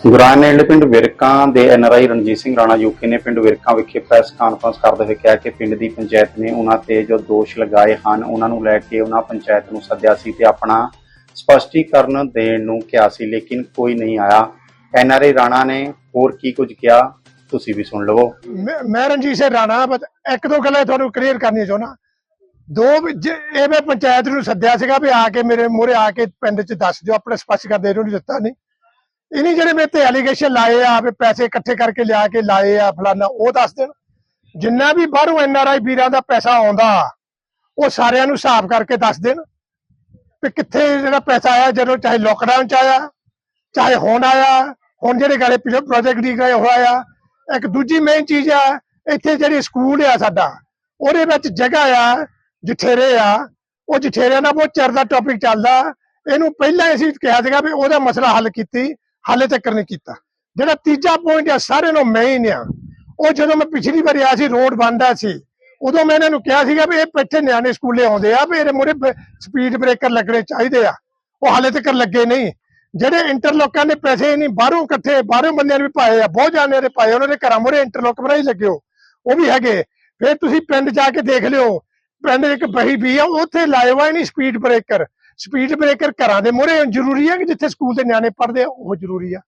ਗੁਰਾਨੇਲ ਪਿੰਡ ਵਿਰਕਾਂ ਦੇ NRI Ranjit Singh Rana UK ਨੇ ਪਿੰਡ ਵਿਰਕਾਂ ਵਿਖੇ ਪ੍ਰੈਸ ਕਾਨਫਰੰਸ ਕਰਦੇ ਹੋਏ ਕਿਹਾ ਕਿ ਪਿੰਡ ਦੀ ਪੰਚਾਇਤ ਨੇ ਉਹਨਾਂ ਤੇ ਜੋ ਦੋਸ਼ ਲਗਾਏ ਹਨ, ਉਹਨਾਂ ਨੂੰ ਲੈ ਕੇ ਉਹਨਾਂ ਪੰਚਾਇਤ ਨੂੰ ਸੱਦਿਆ ਸੀ ਤੇ ਆਪਣਾ ਸਪਸ਼ਟੀਕਰਨ ਦੇਣ ਨੂੰ ਕਿਹਾ ਸੀ, ਲੇਕਿਨ ਕੋਈ ਨਹੀਂ ਆਇਆ। ਐਨਆਰਆਈ ਰਾਣਾ ਨੇ ਹੋਰ ਕੀ ਕੁਝ ਕਿਹਾ, ਤੁਸੀਂ ਵੀ ਸੁਣ ਲਵੋ। ਮੈਂ ਰਣਜੀਤ ਸਿੰਘ ਰਾਣਾ ਇੱਕ ਦੋ ਗੱਲਾਂ ਤੁਹਾਨੂੰ ਕਲੀਅਰ ਕਰਨੀਆਂ ਚਾਹੁੰਦਾ। ਦੋ ਇਹ ਮੈਂ ਪੰਚਾਇਤ ਨੂੰ ਸੱਦਿਆ ਸੀਗਾ ਵੀ ਆ ਕੇ ਮੇਰੇ ਮੂਹਰੇ ਆ ਕੇ ਪਿੰਡ 'ਚ ਦੱਸ ਦਿਓ, ਆਪਣੇ ਸਪਸ਼ਟ ਕਰਦੇ ਇਹਨੂੰ ਦਿੱਤਾ ਨਹੀਂ। ਇਹਨੇ ਜਿਹੜੇ ਮੇਰੇ ਤੇ ਐਲੀਗੇਸ਼ਨ ਲਾਏ ਆ, ਵੀ ਪੈਸੇ ਇਕੱਠੇ ਕਰਕੇ ਲਿਆ ਕੇ ਲਾਏ ਆ ਫਲਾਨਾ, ਉਹ ਦੱਸ ਦੇਣ। ਜਿੰਨਾ ਵੀ ਬਾਹਰੋਂ ਐਨਆਰਆਈ ਵੀਰਾਂ ਦਾ ਪੈਸਾ ਆਉਂਦਾ, ਉਹ ਸਾਰਿਆਂ ਨੂੰ ਹਿਸਾਬ ਕਰਕੇ ਦੱਸ ਦੇਣ ਵੀ ਕਿੱਥੇ ਜਿਹੜਾ ਪੈਸਾ ਆਇਆ, ਜਦੋਂ ਚਾਹੇ ਲੋਕਡਾਊਨ ਚ ਆਇਆ, ਚਾਹੇ ਹੁਣ ਆਇਆ, ਹੁਣ ਜਿਹੜੇ ਗਾਲੇ ਪਿਛਲੇ ਪ੍ਰੋਜੈਕਟ ਦੀ ਗਏ ਹੋਇਆ ਆ ਇੱਕ ਦੂਜੀ ਮੇਨ ਚੀਜ਼ ਆ, ਇੱਥੇ ਜਿਹੜੀ ਸਕੂਲ ਆ ਸਾਡਾ, ਉਹਦੇ ਵਿੱਚ ਜਗ੍ਹਾ ਆ, ਜਠੇਰੇ ਆ, ਉਹ ਜਠੇਰਿਆਂ ਦਾ ਬਹੁਤ ਚਿਰ ਦਾ ਟੌਪਿਕ ਚੱਲਦਾ। ਇਹਨੂੰ ਪਹਿਲਾਂ ਅਸੀਂ ਕਿਹਾ ਸੀਗਾ ਵੀ ਉਹਦਾ ਮਸਲਾ ਹੱਲ ਕੀਤੀ। ਹਾਲੇ ਤੱਕ ਨਹੀਂ ਕੀਤਾ। ਜਿਹੜਾ ਤੀਜਾ ਪੁਆਇੰਟ ਆ ਸਾਰਿਆਂ ਨੂੰ ਮੈਂ ਹੀ ਨਿਆ ਉਹ ਜਦੋਂ ਮੈਂ ਪਿਛਲੀ ਵਾਰ ਆਇਆ ਸੀ ਰੋਡ ਬੰਦਾ ਸੀ, ਉਦੋਂ ਮੈਂ ਇਹਨਾਂ ਨੂੰ ਕਿਹਾ ਸੀਗਾ ਵੀ ਇਹ ਇੱਥੇ ਨਿਆਣੇ ਸਕੂਲੇ ਆਉਂਦੇ ਆ, ਵੀ ਇਹਦੇ ਮੂਹਰੇ ਸਪੀਡ ਬ੍ਰੇਕਰ ਲੱਗਣੇ ਚਾਹੀਦੇ ਆ। ਉਹ ਹਾਲੇ ਤੱਕ ਲੱਗੇ ਨਹੀਂ। ਜਿਹੜੇ ਇੰਟਰਲੋਕਾਂ ਦੇ ਪੈਸੇ ਨਹੀਂ, ਬਾਹਰੋਂ ਇਕੱਠੇ, ਬਾਹਰੋਂ ਬੰਦਿਆਂ ਨੇ ਵੀ ਪਾਏ ਆ, ਬਹੁਤ ਜਾਣੇ ਦੇ ਪਾਏ ਉਹਨਾਂ ਦੇ ਘਰਾਂ ਮੂਹਰੇ ਇੰਟਰਲੋਕ ਬਣਾਈ ਲੱਗੇ ਹੋ। ਉਹ ਵੀ ਹੈਗੇ। ਫਿਰ ਤੁਸੀਂ ਪਿੰਡ ਜਾ ਕੇ ਦੇਖ ਲਿਓ, ਪਿੰਡ ਇੱਕ ਬਹੀ ਵੀ ਆ, ਉੱਥੇ ਲਾਏ ਹੋਏ ਨਹੀਂ ਸਪੀਡ ਬ੍ਰੇਕਰ ਸਪੀਡ ਬ੍ਰੇਕਰ ਘਰਾਂ ਦੇ ਮੂਹਰੇ ਜ਼ਰੂਰੀ ਹੈ ਕਿ ਜਿੱਥੇ ਸਕੂਲ ਦੇ ਨਿਆਣੇ ਪੜ੍ਹਦੇ ਆ, ਉਹ ਜ਼ਰੂਰੀ ਆ।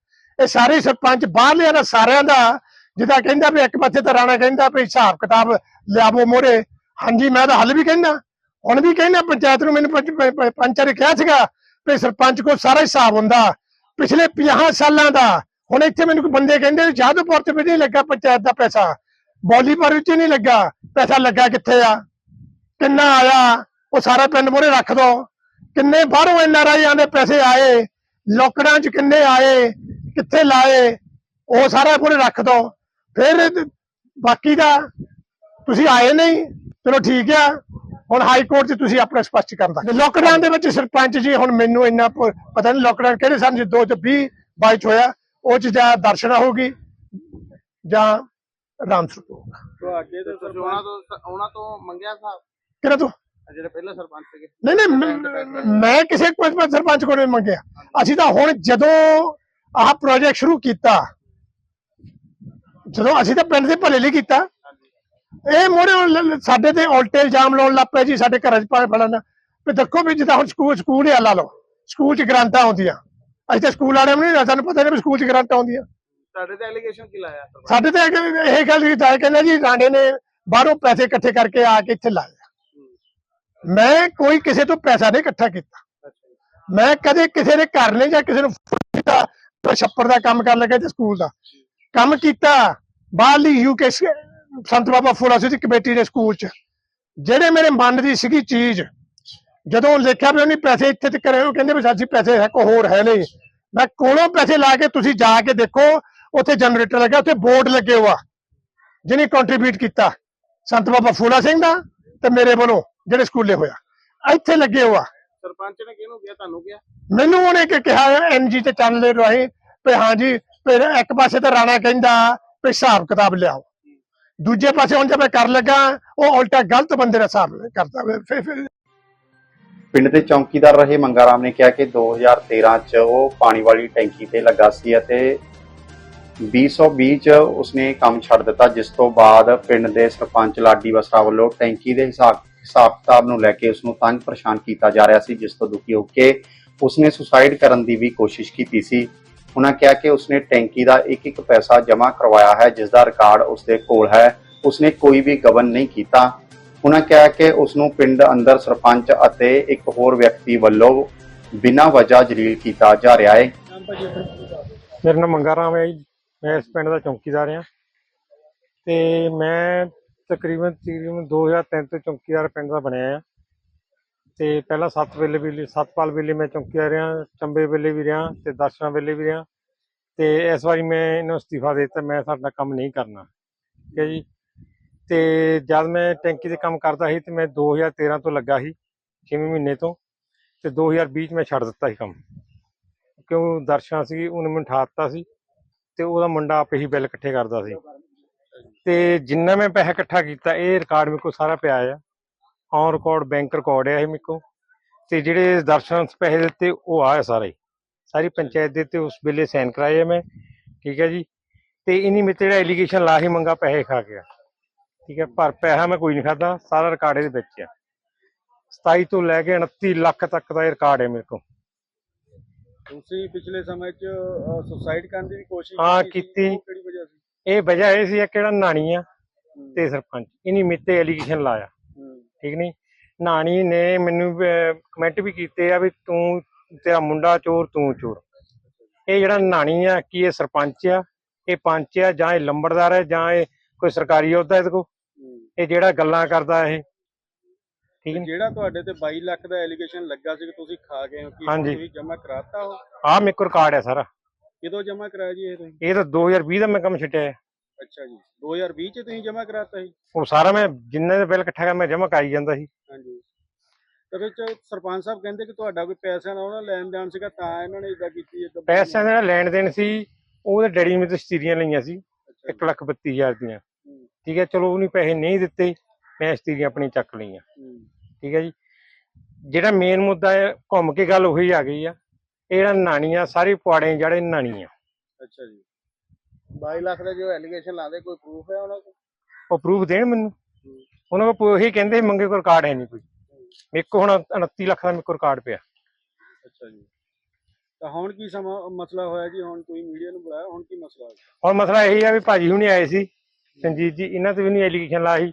ਇਹ ਸਾਰੇ ਸਰਪੰਚ ਬਾਹਰਲਿਆਂ ਦਾ, ਸਾਰਿਆਂ ਦਾ, ਜਿੱਦਾਂ ਕਹਿੰਦਾ ਵੀ ਇੱਕ ਪਾਸੇ ਤਾਂ ਰਾਣਾ ਕਹਿੰਦਾ ਵੀ ਹਿਸਾਬ ਕਿਤਾਬ ਲਿਆਵੋ ਮੂਹਰੇ। ਹਾਂਜੀ, ਮੈਂ ਤਾਂ ਹੱਲ ਵੀ ਕਹਿੰਦਾ। ਹੁਣ ਵੀ ਕਹਿੰਦਾ, ਪੰਚਾਇਤ ਨੂੰ ਮੈਨੂੰ ਪੰਚ- ਪੰਚਾਂ ਨੇ ਕਿਹਾ ਸੀਗਾ ਵੀ ਸਰਪੰਚ ਕੋਲ ਸਾਰਾ ਹਿਸਾਬ ਹੁੰਦਾ। ਪਿਛਲੇ 50 ਸਾਲਾਂ ਦਾ, ਹੁਣ ਇੱਥੇ ਮੈਨੂੰ ਕੋਈ ਬੰਦੇ ਕਹਿੰਦੇ ਵੀ ਜਾਦੂਪੁਰ ਤੇ ਵੀ ਨਹੀਂ ਲੱਗਾ ਪੰਚਾਇਤ ਦਾ ਪੈਸਾ। ਬੋਲੀਪੁਰ ਵਿੱਚ ਨਹੀਂ ਲੱਗਾ। ਪੈਸਾ ਲੱਗਾ ਕਿੱਥੇ ਆ? ਕਿੰਨਾ ਆਇਆ? ਉਹ ਸਾਰਾ ਪਿੰਡ ਮੂਹਰੇ ਰੱਖ ਦੋ। ਕਿੰਨੇ ਬਾਹਰੋਂ ਐਨਆਰਆਈ ਆਂਦੇ ਪੈਸੇ ਆਏ ਲੋਕਡਾਊਨ ਚ ਕਿੰਨੇ ਆਏ ਕਿੱਥੇ ਲਾਏ ਉਹ ਸਾਰਾ ਮੂਹਰੇ ਰੱਖ ਦੋ। ਫਿਰ ਬਾਕੀ ਦਾ ਤੁਸੀਂ ਆਏ ਨਹੀਂ ਚਲੋ ਠੀਕ ਆ। ਹੁਣ ਹਾਈ ਕੋਰਟ 'ਚ ਤੁਸੀਂ ਆਪਣਾ ਸਪਸ਼ਟ ਕਰਦਾ ਲੋਕਡਾਊਨ ਦੇ ਵਿੱਚ ਸਰਪੰਚ ਜੀ ਹੁਣ ਮੈਨੂੰ ਇੰਨਾ ਪਤਾ ਨਹੀਂ ਲੋਕਡਾਊਨ ਕਿਹੜੇ ਸਾਲ 'ਚ 2020 22 'ਚ ਹੋਇਆ ਉਹ 'ਚ ਜਾਂ ਦਰਸ਼ਨਾ ਹੋਊਗੀ ਜਾਂ ਰਾਮ ਸਰੂਪ ਹੋਊਗਾ। ਤੁਹਾਡੇ ਤੋਂ ਉਹਨਾਂ ਤੋਂ ਉਹਨਾਂ ਤੋਂ ਮੰਗਿਆ ਸਾਹਿਬ ਕਿਹੜਾ ਤੂੰ? ਜਿਹੜੇ ਪਹਿਲੇ ਸਰਪੰਚ ਸੀਗੇ। ਨਹੀਂ ਨਹੀਂ ਮੈਂ- ਕਿਸੇ ਕੋਈ ਸਰਪੰਚ ਕੋਲ ਨਹੀਂ ਮੰਗਿਆ। ਅਸੀਂ ਤਾਂ ਹੁਣ ਜਦੋਂ ਆਹ ਪ੍ਰੋਜੈਕਟ ਸ਼ੁਰੂ ਕੀਤਾ ਜਦੋਂ ਅਸੀਂ ਤਾਂ ਪਿੰਡ ਦੇ ਭਲੇ ਲਈ ਕੀਤਾ। ਇਹ ਮੋੜੇ ਸਾਡੇ ਤੇ ਉਲਟੇ ਇਲਜ਼ਾਮ ਲਾਉਣ ਲੱਗ ਪਏ ਜੀ ਸਾਡੇ ਘਰਾਂ 'ਚ ਪਾ ਫੜਨ। ਵੀ ਦੇਖੋ ਵੀ ਜਿੱਦਾਂ ਹੁਣ ਸਕੂਲ ਸਕੂਲ ਹੀ ਆ ਲਾ ਲਓ। ਸਕੂਲ 'ਚ ਗ੍ਰਾਂਟਾਂ ਆਉਂਦੀਆਂ। ਅਸੀਂ ਤਾਂ ਸਕੂਲ ਵਾਲਿਆਂ ਨੂੰ ਨਹੀਂ ਸਾਨੂੰ ਪਤਾ ਨਹੀਂ ਸਕੂਲ 'ਚ ਗ੍ਰਾਂਟਾਂ ਆਉਂਦੀਆਂ। ਤੁਹਾਡੇ ਤੇ ਐਲੀਗੇਸ਼ਨ ਕੀ ਲਾਇਆ? ਸਾਡੇ ਤੇ ਇਹ ਗੱਲ ਕੀਤਾ ਕਹਿੰਦਾ ਜੀ ਰਾਣੇ ਨੇ ਬਾਹਰੋਂ ਪੈਸੇ ਇਕੱਠੇ ਕਰਕੇ ਆ ਕੇ ਇੱਥੇ ਲਾਇਆ ਮੈਂ ਕੋਈ ਕਿਸੇ ਤੋਂ ਪੈਸਾ ਨਹੀਂ ਇਕੱਠਾ ਕੀਤਾ। ਮੈਂ ਕਦੇ ਕਿਸੇ ਦੇ ਘਰ ਨਹੀਂ ਜਾਂ ਕਿਸੇ ਨੂੰ ਕੀਤਾ ਮੈਂ ਛੱਪੜ ਦਾ ਕੰਮ ਕਰਨ ਲੱਗਾ ਤੇ ਸਕੂਲ ਦਾ। ਕੰਮ ਕੀਤਾ ਬਾਹਰਲੀ ਯੂਕੇ ਸੰਤ ਬਾਬਾ ਫੂਲਾ ਸਿੰਘ ਦੀ ਕਮੇਟੀ ਦੇ ਸਕੂਲ ਚ। ਜਿਹੜੇ ਮੇਰੇ ਮਨ ਦੀ ਸੀਗੀ ਚੀਜ਼, ਜਦੋਂ ਲਿਖਿਆ ਵੀ ਉਹਨੇ ਪੈਸੇ ਇੱਥੇ ਤੇ ਕਰੇ, ਉਹ ਕਹਿੰਦੇ ਵੀ ਸਾਡੀ ਪੈਸੇ ਹੈ ਕੋ ਹੋਰ ਹੈ ਨਹੀਂ। ਮੈਂ ਕੋਲੋਂ ਪੈਸੇ ਲਾ ਕੇ ਤੁਸੀਂ ਜਾ ਕੇ ਦੇਖੋ, ਉੱਥੇ ਜਨਰੇਟਰ ਲੱਗਾ, ਉੱਥੇ ਬੋਰਡ ਲੱਗੇ ਹੋਆ, ਜਿਹਨੇ ਕੰਟਰੀਬਿਊਟ ਕੀਤਾ। ਸੰਤ ਬਾਬਾ ਫੂਲਾ ਸਿੰਘ ਦਾ ਤੇ ਮੇਰੇ ਵੱਲੋਂ। ਜਿਹੜੇ ਸਕੂਲੇ ਹੋਇਆ। ਇੱਥੇ ਲੱਗੇ ਹੋਆ। ਸਰਪੰਚ ਨੇ ਕਿਹਨੂੰ ਕਿਹਾ? ਤੁਹਾਨੂੰ ਕਿਹਾ? ਮੈਨੂੰ ਉਹਨੇ ਕਿ ਕਿਹਾ ਐਨਜੀ ਤੇ ਚੈਨਲ ਦੇ ਰਾਹੀਂ ਵੀ ਹਾਂਜੀ ਫਿਰ ਇੱਕ ਪਾਸੇ ਤਾਂ ਰਾਣਾ ਕਹਿੰਦਾ ਵੀ ਹਿਸਾਬ ਕਿਤਾਬ ਲਿਆਓ। ਦੂਜੇ ਪਾਸੇ ਹੁਣ ਜਦ ਮੈਂ ਕਰ ਲੱਗਾ ਉਹ ਉਲਟਾ ਗਲਤ ਬੰਦੇ ਦਾ ਹਿਸਾਬ ਕਰਦਾ ਫਿਰ ਪਿੰਡ ਦੇ ਚੌਕੀਦਾਰ ਰਹੇ ਮੰਗਾਰਾਮ ਨੇ ਕਿਹਾ ਕਿ 2013 ਚ ਉਹ ਪਾਣੀ ਵਾਲੀ ਟੈਂਕੀ ਤੇ ਲੱਗਾ ਸੀ ਅਤੇ 2020 ਚ ਉਸਨੇ ਕੰਮ ਛੱਡ ਦਿੱਤਾ ਜਿਸ ਤੋਂ ਬਾਅਦ ਪਿੰਡ ਦੇ ਸਰਪੰਚ ਲਾਡੀ ਵਸਰਾ ਵੱਲੋਂ ਟੈਂਕੀ ਦੇ ਹਿਸਾਬ ਹਿਸਾਬ ਕਿਤਾਬ ਨੂੰ ਲੈ ਕੇ ਉਸ ਨੂੰ ਤੰਗ ਪਰੇਸ਼ਾਨ ਕੀਤਾ ਜਾ ਰਿਹਾ ਸੀ, ਜਿਸ ਤੋਂ ਦੁਖੀ ਹੋ ਕੇ ਉਸਨੇ ਸੁਸਾਈਡ ਕਰਨ ਦੀ ਵੀ ਕੋਸ਼ਿਸ਼ ਕੀਤੀ ਸੀ। ਉਹਨਾਂ ਕਿਹਾ ਕਿ ਉਸਨੇ ਟੈਂਕੀ ਦਾ ਇੱਕ ਇੱਕ ਪੈਸਾ ਜਮ੍ਹਾਂ ਕਰਵਾਇਆ ਹੈ, ਜਿਸ ਦਾ ਰਿਕਾਰਡ ਉਸਦੇ ਕੋਲ ਹੈ। ਉਸਨੇ ਕੋਈ ਵੀ ਗਬਨ ਨਹੀਂ ਕੀਤਾ। ਉਹਨਾਂ ਕਿਹਾ ਕਿ ਉਸ ਨੂੰ ਪਿੰਡ ਅੰਦਰ ਸਰਪੰਚ ਅਤੇ ਇੱਕ ਹੋਰ ਵਿਅਕਤੀ ਵੱਲੋਂ ਬਿਨਾਂ ਵਜ੍ਹਾ ਜਲੀਲ ਕੀਤਾ ਜਾ ਰਿਹਾ ਹੈ। ਮੇਰਾ ਨਾਮ ਮੰਗਾ ਰਾਮ ਹੈ ਜੀ। ਮੈਂ ਇਸ ਪਿੰਡ ਦਾ ਚੌਕੀਦਾਰ ਹਾਂ। ਤੇ ਮੈਂ ਤਕਰੀਬਨ ਤਕਰੀਬਨ 2003 ਤੋਂ ਚੌਂਕੀਦਾਰ ਪਿੰਡ ਦਾ ਬਣਿਆ ਆ। ਤੇ ਪਹਿਲਾਂ ਸੱਤ ਵੇਲੇ ਵੀ ਸਤਪਾਲ ਵੇਲੇ ਮੈਂ ਚੌਕੀਦਾਰ ਰਿਹਾ, ਚੰਬੇ ਵੇਲੇ ਵੀ ਰਿਹਾ ਤੇ ਦਰਸ਼ਨਾ ਵੇਲੇ ਵੀ ਰਿਹਾ। ਤੇ ਇਸ ਵਾਰੀ ਮੈਂ ਇਹਨੂੰ ਅਸਤੀਫਾ ਦੇ ਦਿੱਤਾ, ਮੈਂ ਸਾਡਾ ਕੰਮ ਨਹੀਂ ਕਰਨਾ। ਠੀਕ ਹੈ ਜੀ? ਤੇ ਜਦ ਮੈਂ ਟੈਂਕੀ ਦੇ ਕੰਮ ਕਰਦਾ ਸੀ ਤੇ ਮੈਂ 2013 ਤੋਂ ਲੱਗਾ ਸੀ 6 ਮਹੀਨੇ ਤੋਂ। ਤੇ 2020 ਚ ਮੈਂ ਛੱਡ ਦਿੱਤਾ ਸੀ ਕੰਮ। ਕਿਉਂ? ਦਰਸ਼ਨਾ ਸੀ ਉਹਨੇ ਮੈਨੂੰ ਠਾ ਦਿੱਤਾ ਸੀ ਤੇ ਉਹਦਾ ਮੁੰਡਾ ਆਪੇ ਹੀ ਬਿੱਲ ਇਕੱਠੇ ਕਰਦਾ ਸੀ। ਤੇ ਜਿੰਨਾ ਮੈਂ ਪੈਸਾ ਇਕੱਠਾ ਕੀਤਾ ਇਹ ਰਿਕਾਰਡ ਮੇਰੇ ਕੋਲ ਸਾਰਾ ਪਿਆ ਆ। ਔਨ ਰਿਕਾਰਡ ਬੈਂਕ ਰਿਕਾਰਡ ਆ ਇਹ ਮੇਰੇ ਕੋਲ। ਤੇ ਜਿਹੜੇ ਦਰਸ਼ਨ ਪੈਸੇ ਦਿੱਤੇ ਉਹ ਆ ਸਾਰਾ। ਸਾਰੀ ਪੰਚਾਇਤ ਦੇ ਤੇ ਉਸ ਵੇਲੇ ਸਾਈਨ ਕਰਾਏ ਮੈਂ। ਠੀਕ ਹੈ ਜੀ? ਤੇ ਇਨੀ ਮੇਰੇ ਜਿਹੜਾ ਐਲੀਗੇਸ਼ਨ ਲਾ ਹੀ ਮੰਗਾ ਪੈਸੇ ਖਾ ਗਿਆ ਠੀਕ ਹੈ ਪਰ ਪੈਸਾ ਮੈਂ ਕੋਈ ਨਹੀਂ ਖਾਦਾ ਸਾਰਾ ਰਿਕਾਰਡ ਇਹਦੇ ਵਿੱਚ ਆ। 27 ਤੋਂ ਲੈ ਕੇ 29 ਲੱਖ ਤੱਕ ਦਾ ਇਹ ਰਿਕਾਰਡ ਹੈ ਮੇਰੇ ਕੋਲ। ਤੁਸੀਂ ਪਿਛਲੇ ਸਮੇਂ 'ਚ ਸੁਸਾਈਡ ਕਰਨ ਦੀ ਵੀ ਕੋਸ਼ਿਸ਼ ਹਾਂ, ਕੀਤੀ। ਉਹ ਕਿਹੜੀ ਵਜ੍ਹਾ ਸੀ? ਇਹ ਵਜ੍ਹਾ ਇਹ ਸੀ ਕਿ ਜਿਹੜਾ ਨਾਣੀ ਆ ਤੇ ਸਰਪੰਚ ਇਨੀ ਮੇਰੇ ਤੇ ਐਲੀਗੇਸ਼ਨ ਲਾਇਆ ਠੀਕ ਨਹੀਂ ਨਾਣੀ ਨੇ ਮੈਨੂੰ ਕਮੈਂਟ ਵੀ ਕੀਤੇ ਆ ਵੀ ਤੂੰ ਤੇਰਾ ਮੁੰਡਾ ਚੋਰ ਤੂੰ ਚੋਰ। ਇਹ ਜਿਹੜਾ ਨਾਣੀ ਆ ਕੀ ਇਹ ਸਰਪੰਚ ਆ? ਇਹ ਪੰਚ ਆ ਜਾਂ ਇਹ ਲੰਬੜਦਾਰ ਹੈ ਜਾਂ ਇਹ ਕੋਈ ਸਰਕਾਰੀ ਅਹੁਦਾ ਇਹਦੇ ਕੋ। ਇਹ ਜਿਹੜਾ ਗੱਲਾਂ ਕਰਦਾ ਇਹ। ਠੀਕ ਜਿਹੜਾ ਤੁਹਾਡੇ ਤੇ 22 ਲੱਖ ਦਾ ਐਲੀਗੇਸ਼ਨ ਲੱਗਾ ਸੀ ਕਿ ਤੁਸੀਂ ਖਾ ਗਏ ਹੋ ਕੀ। ਤੁਸੀਂ ਜਮ੍ਹਾਂ ਕਰਾਤਾ ਹੋ ਆ ਮੇਰੇ ਕੋਲ ਰਿਕਾਰਡ ਹੈ ਸਾਰਾ। ਕਿਦੋਂ ਜਮ੍ਹਾਂ ਕਰਾਇਆ ਜੀ ਇਹ ਤੁਸੀਂ? ਇਹ ਤਾਂ 2020 ਦਾ ਮੈਂ ਕੰਮ ਛੱਡਿਆ ਹੈ। ਅੱਛਾ ਜੀ 2020 'ਚ ਤੁਸੀਂ ਜਮ੍ਹਾਂ ਕਰਾਤਾ ਸੀ? ਉਹ ਸਾਰਾ ਮੈਂ ਜਿੰਨੇ ਦਾ ਬਿੱਲ ਇਕੱਠਾ ਕਰ ਮੈਂ ਜਮ੍ਹਾਂ ਕਰਾਈ ਜਾਂਦਾ ਸੀ। ਹਾਂਜੀ। ਤੇ ਵਿੱਚ ਸਰਪੰਚ ਸਾਹਿਬ ਕਹਿੰਦੇ ਕਿ ਤੁਹਾਡਾ ਕੋਈ ਪੈਸਾ ਨਾ ਉਹਨਾਂ ਲੈਣ ਦੇਣ ਸੀਗਾ ਤਾਂ ਇਹਨਾਂ ਨੇ ਇਦਾਂ ਕੀਤੀ ਹੈ ਪੈਸਿਆਂ ਦਾ ਜਿਹੜਾ ਲੈਣ ਦੇਣ ਸੀ ਉਹਦੇ ਡੈਡੀ ਨੇ ਤੋਂ ਸਤੀਰੀਆਂ ਲਈਆਂ ਸੀ ਇੱਕ ਲੱਖ ਬੱਤੀ ਹਜ਼ਾਰ ਦੀਆਂ। ਹੂੰ, ਠੀਕ ਹੈ ਚਲੋ ਉਹਨੇ ਪੈਸੇ ਨਹੀਂ ਦਿੱਤੇ ਮੈਂ ਸਤੀਰੀਆਂ ਆਪਣੀ ਚੱਕ ਲਈਆਂ। ਠੀਕ ਹੈ ਜੀ। ਜਿਹੜਾ ਮੇਨ ਮੁੱਦਾ ਹੈ ਘੁੰਮ ਕੇ ਗੱਲ ਉਹੀ ਆ ਗਈ ਆ। ਇਹ ਜਿਹੜਾ ਨਾਣੀ ਆ ਸਾਰੇ ਪੁਆੜੇ ਜਿਹੜੇ ਨਾਣੀ ਆ। ਅੱਛਾ ਜੀ। 22 ਲੱਖ ਦਾ ਜੋ ਐਲੀਗੇਸ਼ਨ ਲਾਦੇ ਕੋਈ ਪ੍ਰੂਫ ਹੈ ਉਹਨਾਂ ਕੋਲ? ਉਹ ਪ੍ਰੂਫ ਦੇਣ ਮੈਨੂੰ। ਉਹਨਾਂ ਕੋਲ ਉਹੀ ਕਹਿੰਦੇ ਮੰਗੇ ਕੋਲ ਰਿਕਾਰਡ ਹੈ ਨਹੀਂ ਕੋਈ। ਮੇਰੇ ਕੋਲ ਹੁਣ 29 ਲੱਖ ਦਾ ਮੇਰੇ ਕੋਲ ਰਿਕਾਰਡ ਪਿਆ। ਅੱਛਾ ਜੀ। ਤਾਂ ਹੁਣ ਕੀ ਸਮਾਂ ਮਸਲਾ ਹੋਇਆ ਜੀ? ਹੁਣ ਤੁਸੀਂ ਮੀਡੀਆ ਨੂੰ ਬੁਲਾਇਆ ਹੁਣ ਕੀ ਮਸਲਾ ਹੈ ਹੁਣ ਮਸਲਾ ਇਹੀ ਆ ਵੀ ਭਾਜੀ ਹੁਣੀ ਆਏ ਸੀ। ਸੰਜੀਤ ਜੀ ਇਹਨਾਂ ਤੇ ਵੀ ਨਹੀਂ ਐਲੀਗੇਸ਼ਨ ਲਾਈ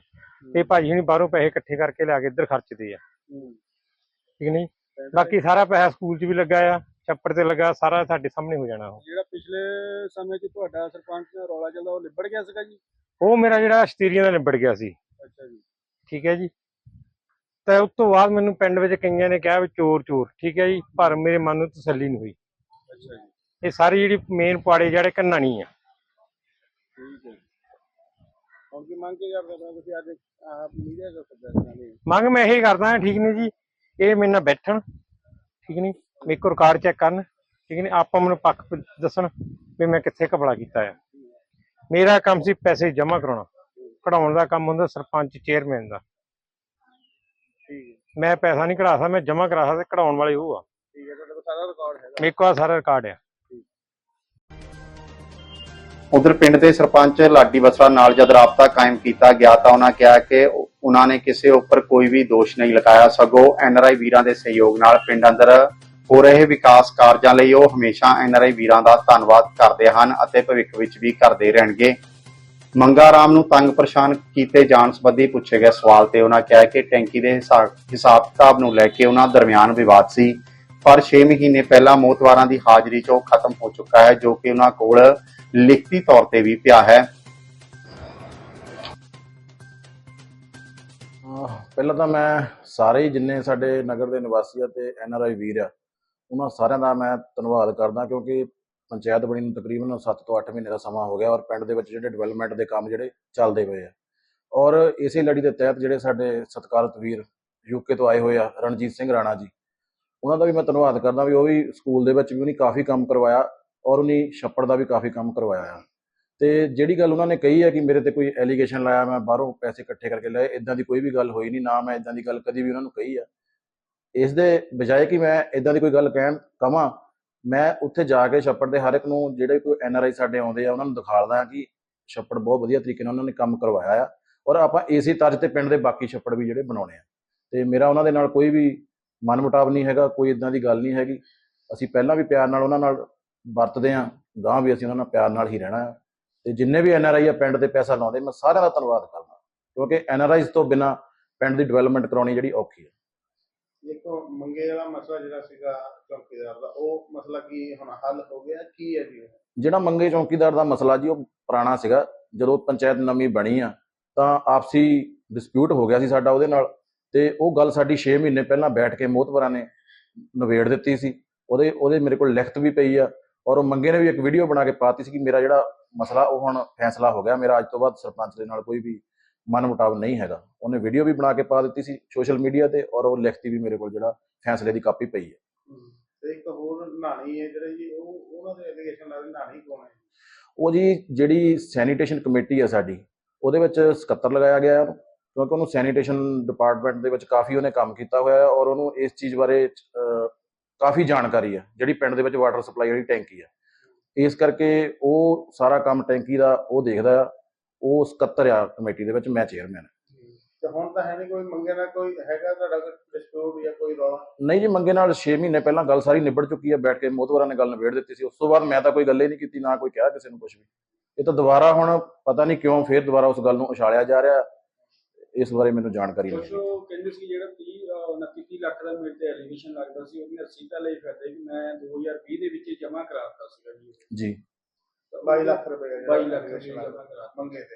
ਤੇ ਭਾਜੀ ਹੁਣੀ ਬਾਹਰੋਂ ਪੈਸੇ ਇਕੱਠੇ ਕਰਕੇ ਲਿਆ ਕੇ ਇੱਧਰ ਖਰਚਦੇ ਆ। ਠੀਕ ਨਹੀਂ? ਬਾਕੀ ਸਾਰਾ ਪੈਸਾ ਸਕੂਲ 'ਚ ਵੀ ਲੱਗਾ ਆ। ਛੱਪੜ ਤੇ ਲੱਗਾ ਸਾਰਾ ਸਾਡੇ ਸਾਹਮਣੇ ਹੋ ਜਾਣਾ ਉਹ। ਜਿਹੜਾ ਪਿਛਲੇ ਸਮੇਂ 'ਚ ਤੁਹਾਡਾ ਸਰਪੰਚ ਰੌਲਾ ਚੱਲਦਾ ਉਹ ਨਿਬੜ ਗਿਆ ਸੀਗਾ ਜੀ? ਉਹ ਮੇਰਾ ਜਿਹੜਾ ਸਤੀਰੀਆਂ ਦਾ ਨਿਬੜ ਗਿਆ ਸੀ। ਅੱਛਾ ਜੀ। ਠੀਕ ਹੈ ਜੀ। ਤੇ ਉਸ ਤੋਂ ਬਾਅਦ ਮੈਨੂੰ ਪਿੰਡ ਵਿੱਚ ਕਈਆਂ ਨੇ ਕਿਹਾ ਵੀ ਚੋਰ ਚੋਰ। ਠੀਕ ਹੈ ਜੀ। ਪਰ ਮੇਰੇ ਮਨ ਨੂੰ ਤਸੱਲੀ ਨਹੀਂ ਹੋਈ। ਅੱਛਾ ਜੀ। ਇਹ ਸਾਰੀ ਜਿਹੜੀ ਮੇਨ ਪਾੜੇ ਜਿਹੜੇ ਕੰਨਾਣੀ ਆ। ਠੀਕ ਹੈ। ਜੀ। ਹੁਣ ਕੀ ਮੰਗ ਕੇ ਕਰਦੇ ਹੋ ਤੁਸੀਂ? ਅੱਜ ਆਹ ਮੀਡੀਆ ਦਾ ਸੱਦਾ ਨਾਲੇ ਮੰਗ ਮੈਂ ਇਹੀ ਕਰਦਾ ਠੀਕ ਨਹੀਂ ਜੀ? ਇਹ ਮੇਰੇ ਨਾਲ ਬੈਠਣ। ਠੀਕ ਨਹੀਂ? ਮੇਰੇ ਕੋਲ ਰਿਕਾਰਡ ਚੈੱਕ ਕਰਨ ਠੀਕ ਨਹੀਂ ਆਪਾਂ ਮੈਨੂੰ ਪੱਖ ਦੱਸਣ ਵੀ ਮੈਂ ਕਿੱਥੇ ਕਪੜਾ ਕੀਤਾ ਆ। ਮੇਰਾ ਕੰਮ ਸੀ ਪੈਸੇ ਜਮ੍ਹਾਂ ਕਰਾਉਣਾ। ਕਢਾਉਣ ਦਾ ਕੰਮ ਹੁੰਦਾ ਸਰਪੰਚ ਚੇਅਰਮੈਨ ਦਾ। ਮੈਂ ਪੈਸਾ ਨਹੀਂ ਕਢਾ ਸਕਦਾ ਮੈਂ ਜਮ੍ਹਾਂ ਕਰਾ ਸਕਦਾ ਕਢਾਉਣ ਵਾਲੇ ਉਹ ਆ। ਠੀਕ ਹੈ ਤੁਹਾਡੇ ਕੋਲ ਸਾਰਾ ਰਿਕਾਰਡ ਹੈਗਾ। ਮੇਰੇ ਕੋਲ ਸਾਰਾ ਰਿਕਾਰਡ ਆ। ਉਧਰ ਪਿੰਡ ਦੇ ਸਰਪੰਚ ਲਾਡੀ ਬਸਰਾ ਨਾਲ ਜਦ ਰਾਬਤਾ ਕਾਇਮ ਕੀਤਾ ਗਿਆ ਤਾਂ ਉਹਨਾਂ ਕਿਹਾ ਕਿ ਉਹ- ਉਹਨਾਂ ਨੇ ਕਿਸੇ ਉੱਪਰ ਕੋਈ ਵੀ ਦੋਸ਼ ਨਹੀਂ ਲਗਾਇਆ। ਸਗੋਂ ਐਨਆਰਆਈ ਵੀਰਾਂ ਦੇ ਸਹਿਯੋਗ ਨਾਲ ਪਿੰਡ ਅੰਦਰ ਹੋ ਰਹੇ ਵਿਕਾਸ ਕਾਰਜਾਂ ਲਈ ਉਹ ਹਮੇਸ਼ਾ ਐਨਆਰਆਈ ਵੀਰਾਂ ਦਾ ਧੰਨਵਾਦ ਕਰਦੇ ਹਨ ਅਤੇ ਭਵਿੱਖ ਵਿੱਚ ਵੀ ਕਰਦੇ ਰਹਿਣਗੇ। ਮੰਗਾ ਰਾਮ ਨੂੰ ਤੰਗ ਪਰੇਸ਼ਾਨ ਕੀਤੇ ਜਾਣ ਸੰਬੰਧੀ ਪੁੱਛੇ ਗਏ ਸਵਾਲ ਤੇ ਉਹਨਾਂ ਕਿਹਾ ਕਿ ਟੈਂਕੀ ਦੇ ਹਿਸਾਬ ਕਿਤਾਬ ਨੂੰ ਲੈ ਕੇ ਉਹਨਾਂ ਦਰਮਿਆਨ ਵਿਵਾਦ ਸੀ। ਪਰ 6 ਮਹੀਨੇ ਪਹਿਲਾਂ ਮੋਤਵਾਰਾਂ ਦੀ ਹਾਜ਼ਰੀ 'ਚ ਖਤਮ ਹੋ ਚੁੱਕਾ ਹੈ, ਜੋ ਕਿ ਉਹਨਾਂ ਕੋਲ ਲਿਖਤੀ ਤੌਰ ਤੇ ਵੀ ਪਿਆ ਹੈ। ਪਹਿਲਾਂ ਤਾਂ ਮੈਂ ਸਾਰੇ ਜਿੰਨੇ ਸਾਡੇ ਨਗਰ ਦੇ ਨਿਵਾਸੀ ਆ ਤੇ ਐਨ ਵੀਰ ਆ ਉਹਨਾਂ ਸਾਰਿਆਂ ਦਾ ਮੈਂ ਧੰਨਵਾਦ ਕਰਦਾ ਕਿਉਂਕਿ ਪੰਚਾਇਤ ਬਣੀ ਨੂੰ ਤਕਰੀਬਨ 7 ਤੋਂ 8 ਮਹੀਨੇ ਦਾ ਸਮਾਂ ਹੋ ਗਿਆ ਔਰ ਪਿੰਡ ਦੇ ਵਿੱਚ ਜਿਹੜੇ ਡਿਵੈਲਪਮੈਂਟ ਦੇ ਕੰਮ ਜਿਹੜੇ ਚੱਲਦੇ ਪਏ ਆ। ਔਰ ਇਸੇ ਲੜੀ ਦੇ ਤਹਿਤ ਜਿਹੜੇ ਸਾਡੇ ਸਤਿਕਾਰਤ ਵੀਰ ਯੂਕੇ ਤੋਂ ਆਏ ਹੋਏ ਆ, ਰਣਜੀਤ ਸਿੰਘ ਰਾਣਾ ਜੀ, ਉਹਨਾਂ ਦਾ ਵੀ ਮੈਂ ਧੰਨਵਾਦ ਕਰਦਾ ਵੀ ਉਹ ਵੀ ਸਕੂਲ ਦੇ ਵਿੱਚ ਵੀ ਉਹਨੇ ਕਾਫੀ ਕੰਮ ਕਰਵਾਇਆ ਔਰ ਉਹਨੇ ਛੱਪੜ ਦਾ ਵੀ ਕਾਫੀ ਕੰਮ ਕਰਵਾਇਆ ਆ। ਤੇ ਜਿਹੜੀ ਗੱਲ ਉਹਨਾਂ ਨੇ ਕਹੀ ਹੈ ਕਿ ਮੇਰੇ ਤੇ ਕੋਈ ਐਲੀਗੇਸ਼ਨ ਲਾਇਆ, ਮੈਂ ਬਾਹਰੋਂ ਪੈਸੇ ਇਕੱਠੇ ਕਰਕੇ ਲਏ ਇਦਾਂ ਦੀ ਕੋਈ ਵੀ ਗੱਲ ਹੋਈ ਨਹੀਂ, ਨਾ ਮੈਂ ਇਦਾਂ ਦੀ ਗੱਲ ਕਦੀ ਵੀ ਉਹਨਾਂ ਨੂੰ ਕਹੀ ਆ। ਇਸ ਦੇ ਬਜਾਏ ਕਿ ਮੈਂ ਇਦਾਂ ਦੀ ਕੋਈ ਗੱਲ ਕਹਿਣ ਕਵਾਂ, ਮੈਂ ਉੱਥੇ ਜਾ ਕੇ ਛੱਪੜ ਦੇ ਹਰ ਇੱਕ ਨੂੰ ਜਿਹੜੇ ਕੋਈ ਐਨ ਆਰ ਆਈ ਸਾਡੇ ਆਉਂਦੇ ਆ, ਉਹਨਾਂ ਨੂੰ ਦਿਖਾਲਦਾ ਕਿ ਛੱਪੜ ਬਹੁਤ ਵਧੀਆ ਤਰੀਕੇ ਨਾਲ ਉਹਨਾਂ ਨੇ ਕੰਮ ਕਰਵਾਇਆ ਆ ਔਰ ਆਪਾਂ ਇਸੇ ਤਰ੍ਹਾਂ ਤੇ ਪਿੰਡ ਦੇ ਬਾਕੀ ਛੱਪੜ ਵੀ ਜਿਹੜੇ ਬਣਾਉਣੇ ਆ। ਤੇ ਮੇਰਾ ਉਹਨਾਂ ਦੇ ਨਾਲ ਕੋਈ ਵੀ ਮਨਮੁਟਾਵ ਨਹੀਂ ਹੈਗਾ, ਕੋਈ ਇਦਾਂ ਦੀ ਗੱਲ ਨਹੀਂ ਹੈਗੀ। ਅਸੀਂ ਪਹਿਲਾਂ ਵੀ ਪਿਆਰ ਨਾਲ ਉਹਨਾਂ ਨਾਲ ਵਰਤਦੇ ਆ ਗਾਂ ਵੀ ਅਸੀਂ ਉਹਨਾਂ ਨਾਲ ਪਿਆਰ ਨਾਲ ਹੀ ਰਹਿਣਾ ਆ। ਤੇ ਜਿੰਨੇ ਵੀ ਐਨ ਆਰ ਆਈ ਆ ਪਿੰਡ ਤੇ ਪੈਸਾ ਲਾਉਂਦੇ, ਮੈਂ ਸਾਰਿਆਂ ਦਾ ਧੰਨਵਾਦ ਕਰਦਾ, ਕਿਉਂਕਿ ਐਨ ਆਰ ਆਈਜ਼ ਤੋਂ ਬਿਨਾ ਪਿੰਡ ਦੀ ਡਿਵੈਲਪਮੈਂਟ ਕਰਾਉਣੀ ਜਿਹੜੀ ਔਖੀ ਹੈ ਦੇਖੋ, ਮੰਗੇ ਵਾਲਾ ਮਸਲਾ ਜਿਹੜਾ ਸੀਗਾ ਚੌਕੀਦਾਰ ਦਾ, ਉਹ ਮਸਲਾ ਕੀ ਹੁਣ ਹੱਲ ਹੋ ਗਿਆ, ਕੀ ਹੈ ਜੀ ਉਹ? ਜਿਹੜਾ ਮੰਗੇ ਚੌਕੀਦਾਰ ਦਾ ਮਸਲਾ ਜੀ, ਉਹ ਪੁਰਾਣਾ ਸੀਗਾ। ਜਦੋਂ ਪੰਚਾਇਤ ਨਵੀਂ ਬਣੀ ਆ, ਤਾਂ ਆਪਸੀ ਡਿਸਪਿਊਟ ਹੋ ਗਿਆ ਸੀ ਸਾਡਾ ਉਹਦੇ ਨਾਲ। ਤੇ ਉਹ ਗੱਲ ਸਾਡੀ 6 ਮਹੀਨੇ ਪਹਿਲਾਂ ਬੈਠ ਕੇ ਮੋਹਤਵਰਾਂ ਨੇ ਨਵੇੜ ਦਿੱਤੀ ਸੀ। ਉਹਦੇ ਉਹਦੇ ਮੇਰੇ ਕੋਲ ਲਿਖਤ ਵੀ ਪਈ ਆ, ਔਰ ਉਹ ਮੰਗੇ ਨੇ ਵੀ ਇੱਕ ਵੀਡੀਓ ਬਣਾ ਕੇ ਪਾਤੀ ਸੀ ਕਿ ਮੇਰਾ ਜਿਹੜਾ ਮਸਲਾ, ਉਹ ਹੁਣ ਫੈਸਲਾ ਹੋ ਗਿਆ। ਮੇਰਾ ਅੱਜ ਤੋਂ ਬਾਅਦ ਸਰਪੰਚ ਦੇ ਨਾਲ ਕੋਈ ਵੀ ਮਨਮੁਟਾਵ ਨਹੀਂ ਹੈਗਾ। ਉਹਨੇ ਵੀਡੀਓ ਵੀ ਬਣਾ ਕੇ ਪਾ ਦਿੱਤੀ ਸੀ ਸੋਸ਼ਲ ਮੀਡੀਆ ਤੇ ਔਰ ਉਹ ਲਿਖਤੀ ਵੀ ਮੇਰੇ ਕੋਲ ਜਿਹੜਾ ਫੈਸਲੇ ਦੀ ਕਾਪੀ ਪਈ ਹੈ। ਤੇ ਇੱਕ ਹੋਰ ਨਾਣੀ ਹੈ ਜਿਹੜੇ ਜੀ ਉਹ ਉਹਨਾਂ ਦੇ ਐਲੀਗੇਸ਼ਨ ਲੱਗਦੇ ਨਾਣੀ ਕੌਣ ਹੈ? ਉਹ ਜੀ ਜਿਹੜੀ ਸੈਨੀਟੇਸ਼ਨ ਕਮੇਟੀ ਆ ਸਾਡੀ ਉਹਦੇ ਵਿੱਚ ਸਕੱਤਰ ਲਗਾਇਆ ਗਿਆ ਹੈ ਕਿਉਂਕਿ ਉਹਨੂੰ ਸੈਨੀਟੇਸ਼ਨ ਡਿਪਾਰਟਮੈਂਟ ਦੇ ਵਿੱਚ ਕਾਫੀ ਉਹਨੇ ਕੰਮ ਕੀਤਾ ਹੋਇਆ ਹੈ ਔਰ ਉਹਨੂੰ ਇਸ ਚੀਜ਼ ਬਾਰੇ ਕਾਫੀ ਜਾਣਕਾਰੀ ਹੈ ਜਿਹੜੀ ਪਿੰਡ ਦੇ ਵਿੱਚ ਵਾਟਰ ਸਪਲਾਈ ਵਾਲੀ ਟੈਂਕੀ ਹੈ। ਇਸ ਕਰਕੇ ਉਹ ਸਾਰਾ ਕੰਮ ਟੈਂਕੀ ਦਾ ਉਹ ਦੇਖਦਾ ਉਹ ਸਕੱਤਰ ਆ ਕਮੇਟੀ ਦੇ ਵਿੱਚ ਮੈਂ ਚੇਅਰਮੈਨ ਤੇ ਹੁਣ ਤਾਂ ਹੈ ਨਹੀਂ ਕੋਈ ਮੰਗੇ ਨਾ ਕੋਈ ਹੈਗਾ ਤੁਹਾਡਾ ਕੋਈ ਡਿਸਪਿਊਟ ਜਾਂ ਕੋਈ ਰੌਲਾ? ਨਹੀਂ ਜੀ ਮੰਗੇ ਨਾਲ 6 ਮਹੀਨੇ ਪਹਿਲਾਂ ਗੱਲ ਸਾਰੀ ਨਿਬੜ ਚੁੱਕੀ ਹੈ ਬੈਠ ਕੇ ਮੋਤਵਰਾਂ ਨੇ ਗੱਲ ਨਿਬੇੜ ਦਿੱਤੀ ਸੀ। ਉਸ ਤੋਂ ਬਾਅਦ ਮੈਂ ਤਾਂ ਕੋਈ ਗੱਲ ਹੀ ਨਹੀਂ ਕੀਤੀ ਨਾ ਕੋਈ ਕਿਹਾ ਕਿਸੇ ਨੂੰ ਕੁਝ ਵੀ। ਇਹ ਤਾਂ ਦੁਬਾਰਾ ਹੁਣ ਪਤਾ ਨਹੀਂ ਕਿਉਂ ਫੇਰ ਦੁਬਾਰਾ ਉਸ ਗੱਲ ਨੂੰ ਉਛਾਲਿਆ ਜਾ ਰਿਹਾ। ਇਸ ਬਾਰੇ ਮੈਨੂੰ ਜਾਣਕਾਰੀ ਨਹੀਂ। ਉਹ ਕਹਿੰਦੇ ਸੀ ਜਿਹੜਾ 30 ਅਹ 29 30 ਲੱਖ ਦਾ ਮੇਰੇ ਤੇ ਐਲੀਗੇਸ਼ਨ ਲੱਗਦਾ ਸੀ ਉਹਦੀ ਰਸੀਦਾਂ ਲਈ ਫਿਰਦੇ ਕਿ ਮੈਂ 2020 ਦੇ ਵਿੱਚ ਜਮ੍ਹਾਂ ਕਰਾਤਾ ਸੀਗਾ ਜੀ। ਜੀ। 22 ਲੱਖ ਰੁਪਏ ਦਾ ਜਿਹੜਾ 22 ਲੱਖ ਰੁਪਏ allegation ਜਮ੍ਹਾਂ ਕਰਾਤਾ ਮੰਗੇ ਤੇ।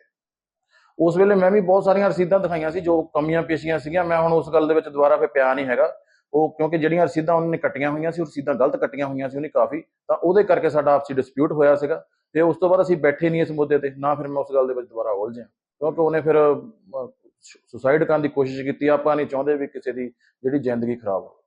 ਉਸ ਵੇਲੇ ਮੈਂ ਵੀ ਬਹੁਤ ਸਾਰੀਆਂ ਰਸੀਦਾਂ ਦਿਖਾਈਆਂ ਸੀ ਜੋ ਕਮੀਆਂ ਪੇਸ਼ੀਆਂ ਸੀਗੀਆਂ। ਮੈਂ ਹੁਣ ਉਸ ਗੱਲ ਦੇ ਵਿੱਚ ਦੁਬਾਰਾ ਫੇ ਪਿਆ ਨਹੀਂ ਹੈਗਾ। ਉਹ ਕਿਉਂਕਿ ਜਿਹੜੀਆਂ ਰਸੀਦਾਂ ਉਹਨਾਂ ਨੇ ਕੱਟੀਆਂ ਹੋਈਆਂ ਸੀ ਉਹ ਰਸੀਦਾਂ ਗਲਤ ਕੱਟੀਆਂ ਹੋਈਆਂ ਸੀ ਉਹਨੇ ਕਾਫੀ। ਤਾਂ ਉਹਦੇ ਕਰਕੇ ਸਾਡਾ ਆਪਸੀ ਡਿਸਪਿਊਟ ਹੋਇਆ ਸੀਗਾ। ਤੇ ਉਸ ਤੋਂ ਬਾਅਦ ਅਸੀਂ ਬੈਠੇ ਨਹੀਂ ਇਸ ਮੁੱਦੇ ਤੇ। ਨਾ ਫਿਰ ਮੈਂ ਉਸ ਗੱਲ ਦੇ ਵਿੱਚ ਦੁਬਾਰਾ ਉਲਝਿਆ। ਕਿਉਂਕਿ ਉਹਨੇ ਫਿਰ ਸੁਸਾਈਡ ਕਰਨ ਦੀ ਕੋਸ਼ਿਸ਼ ਕੀਤੀ। ਆਪਾਂ ਨਹੀਂ ਚਾਹੁੰਦੇ ਵੀ ਕਿਸੇ ਦੀ ਜਿਹੜੀ ਜ਼ਿੰਦਗੀ ਖਰਾਬ ਹੋਵੇ।